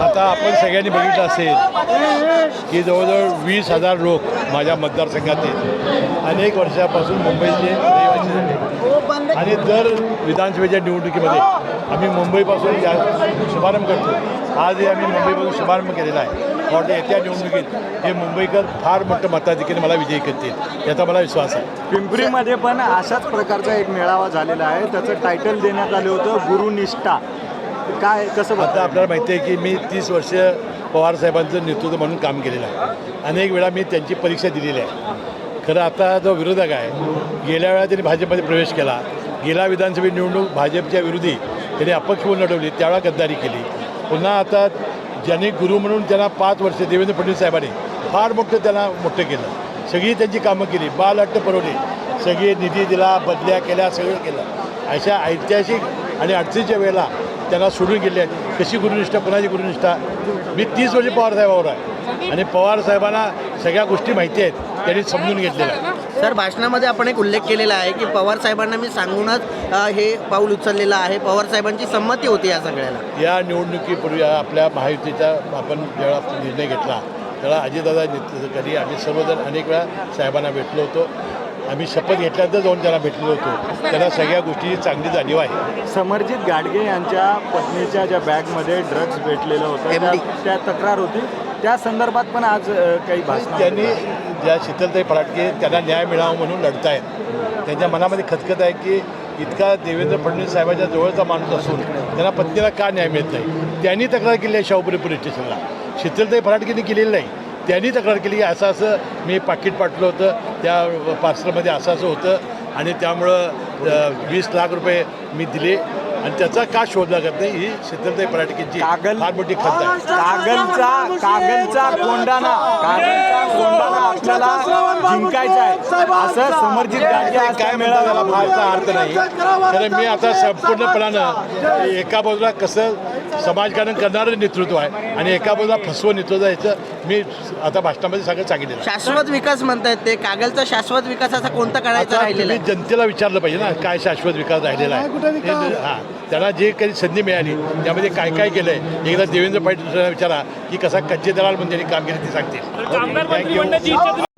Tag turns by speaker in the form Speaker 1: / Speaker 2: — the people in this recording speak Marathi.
Speaker 1: आता आपण सगळ्यांनी बघितलं असेल की जवळजवळ वीस हजार लोक माझ्या मतदारसंघातील अनेक वर्षापासून मुंबईचे रहिवासी झाले. आणि दर विधानसभेच्या निवडणुकीमध्ये आम्ही मुंबईपासून या शुभारंभ करतो. आजही आम्ही मुंबईपासून शुभारंभ केलेला आहे. वाटतं येत्या निवडणुकीत हे मुंबईकर फार मोठं मताधिकारी मला विजयी करतील याचा मला विश्वास आहे.
Speaker 2: पिंपरीमध्ये पण अशाच प्रकारचा एक मेळावा झालेला आहे. त्याचं टायटल देण्यात आलं होतं गुरुनिष्ठा. काय कसं
Speaker 1: आता आपल्याला माहिती आहे की मी तीस वर्ष पवारसाहेबांचं नेतृत्व म्हणून काम केलेलं आहे. अनेक वेळा मी त्यांची परीक्षा दिलेली आहे. खरं आता जो विरोधक आहे गेल्या वेळा त्यांनी भाजपमध्ये प्रवेश केला. गेल्या विधानसभा निवडणूक भाजपच्या विरोधी त्यांनी अपक्ष म्हणून लढवली त्यावेळा गद्दारी केली. पुन्हा आता ज्यांनी गुरु म्हणून त्यांना पाच वर्ष देवेंद्र फडणवीस साहेबांनी फार मोठं त्यांना मोठं केलं. सगळी त्यांची कामं केली बाल अट्ट पुरवली. सगळी निधी दिला बदल्या केल्या सगळं केलं. अशा ऐतिहासिक आणि अडचणीच्या वेळेला त्यांना सोडून गेले. आहेत कशी गुरुनिष्ठा कोणाची गुरुनिष्ठा? मी तीस वर्ष पवारसाहेबावर आहे. आणि पवारसाहेबांना सगळ्या गोष्टी माहिती आहेत. त्यांनी समजून घेतलेल्या आहेत.
Speaker 3: सर भाषणामध्ये आपण एक उल्लेख केलेला आहे की पवार साहेबांना मी सांगूनच हे पाऊल उचललेलं आहे. पवार साहेबांची संमती होती या सगळ्याला.
Speaker 1: या निवडणुकीपूर्वी आपल्या महायुतीचा आपण जेव्हा निर्णय घेतला तेव्हा अजितदादा नेतृत्वाखाली आम्ही सर्वजण अनेक वेळा साहेबांना भेटलो होतो. आम्ही शपथ घेतल्यानंतर जाऊन त्यांना भेटलो होतो. त्यांना सगळ्या गोष्टीची चांगली जाणीव आहे
Speaker 2: समर्जित गाडगे यांच्या पत्नीच्या ज्या बॅगमध्ये ड्रग्ज भेटलेलं होतं त्या- तक्रार होती. त्या संदर्भात पण आज काही भाषण
Speaker 1: त्यांनी ज्या शीतलताई फराटके त्यांना न्याय मिळावा म्हणून लढतायत. त्यांच्या मनामध्ये खतखत आहे की इतका देवेंद्र फडणवीस साहेबांच्या जवळचा माणूस असून त्यांना पत्नीला का न्याय मिळत नाही? त्यांनी तक्रार केली आहे शाहूपुरी पोलीस स्टेशनला. शीतलताई फराटकेने केलेली नाही. त्यांनी तक्रार केली की असं असं मी पाकिट पाठलं होतं त्या पार्सलमध्ये असं असं होतं आणि त्यामुळं वीस लाख रुपये मी दिले आणि त्याचा का शोध लागत नाही? ही शीतलताई फराटकेची
Speaker 2: कागल-
Speaker 1: फार मोठी खंत आहे.
Speaker 2: कागलचा कागलचा आपल्याला जिंकायचा आहे. असं समर्जित
Speaker 1: काय म्हणतात त्याला फारसा अर्थ नाही. कारण मी आता संपूर्णपणानं एका बाजूला कसं समाजकारण करणारं नेतृत्व आहे. आणि एका बाजूला फसवं नेतृत्व आहे याचं मी आता भाषणामध्ये सगळं सांगितलेलं आहे.
Speaker 3: शाश्वत विकास म्हणतायत ते. कागलचा शाश्वत विकास असा कोणता करायचा राहिलेला
Speaker 1: जनतेला विचारलं पाहिजे ना काय शाश्वत विकास राहिलेला आहे? हा त्यांना जे काही संधी मिळाली त्यामध्ये काय काय केलंय? एकदा देवेंद्र फडणवीस विचारा की कसा कच्चे दलाल म्हणून त्यांनी काम केलं ते सांगतील.